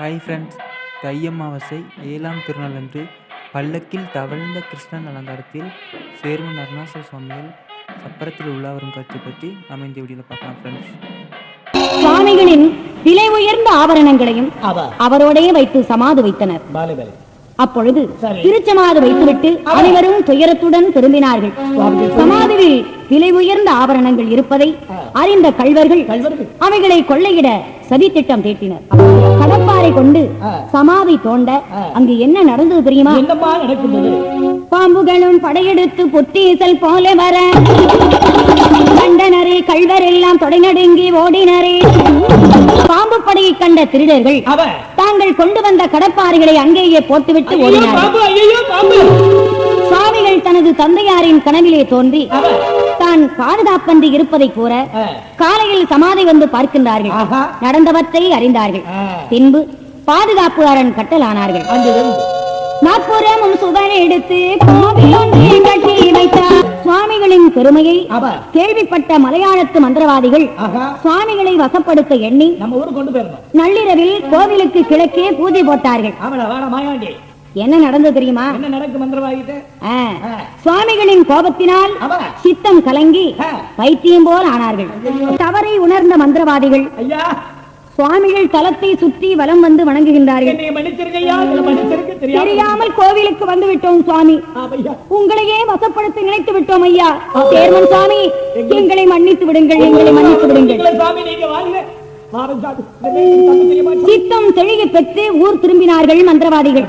Hi friends தை அமாவாசை ஏழாம் திருநாளன்று பல்லக்கில் தவழ்ந்த கிருஷ்ணன் அலங்காரத்தில் சேர்மன் அருணாசல சுவாமிகள் சப்பரத்தில் உள்ளாவரும் காட்சி பற்றி நம்ம இந்த வீடியோவில் பார்க்கலாம் ஃப்ரெண்ட்ஸ் சுவாமிகளின் விலை உயர்ந்த ஆபரணங்களையும் அவ அவரோடே வைத்து சமாதி வைத்தனர். அப்பொழுது. திருச்சமாது வைத்துவிட்டு அனைவரும் துயரத்துடன் திரும்பினார்கள். சமாதியில் விலை உயர்ந்த ஆபரணங்கள் இருப்பதை அறிந்த கல்வர்கள் அவைகளை கொள்ளையிட சதி திட்டம் தீட்டினர். கடப்பாரை கொண்டு. சமாதி தோண்ட. அங்கு என்ன நடந்தது தெரியுமா? பாம்புகளும் படையெடுத்து பொட்டீசல் போல வர. கண்டனரே கள்வர் எல்லாம் தொடைநடுங்கி ஓடினரே. பாம்பு படையை கண்ட திருடர்கள் தாங்கள் கொண்டு வந்த கடப்பாறைகளை அங்கேயே போட்டுவிட்டு ஓடினார்கள். சுவாமிகள் தனது தந்தையாரின் கனவிலே தோன்றி தான் பாதுகாப்பன்றி இருப்பதை கூற ஆ. காலையில் சமாதி வந்து பார்க்கின்றார்கள். நடந்தவற்றை அறிந்தார்கள். பின்பு பாதுகாப்பு அரண் கட்டலானார்கள் நாற்புறமும் சுவர் எடுத்து கோவில் ஒன்றை கட்டி வைத்தார். சுவாமிகளின் பெருமையை கேள்விப்பட்ட மலையாளத்து மந்திரவாதிகள் சுவாமிகளை வசப்படுத்த எண்ணி நம்ம ஊருக்கு கொண்டு போயிடணும் நள்ளிரவில் கோவிலுக்கு கிழக்கே பூஜை போட்டார்கள். என்ன நடந்தது தெரியுமா. சுவாமிகளின் கோபத்தினால் சித்தம் கலங்கி. பைத்தியம் போல் ஆனார்கள். தவறை உணர்ந்த மந்திரவாதிகள் சுவாமிகள் தலத்தை சுற்றி வலம் வந்து வணங்குகின்றார்கள். தெரியாமல் கோவிலுக்கு வந்து விட்டோம் சுவாமி உங்களையே வசப்படுத்த நினைத்து விட்டோம் ஐயா. சேர்மன் சுவாமி எங்களை மன்னித்து விடுங்கள் எங்களை மன்னித்து விடுங்கள். சித்தம் தெளிய பெற்று ஊர் திரும்பினார்கள் மந்திரவாதிகள்.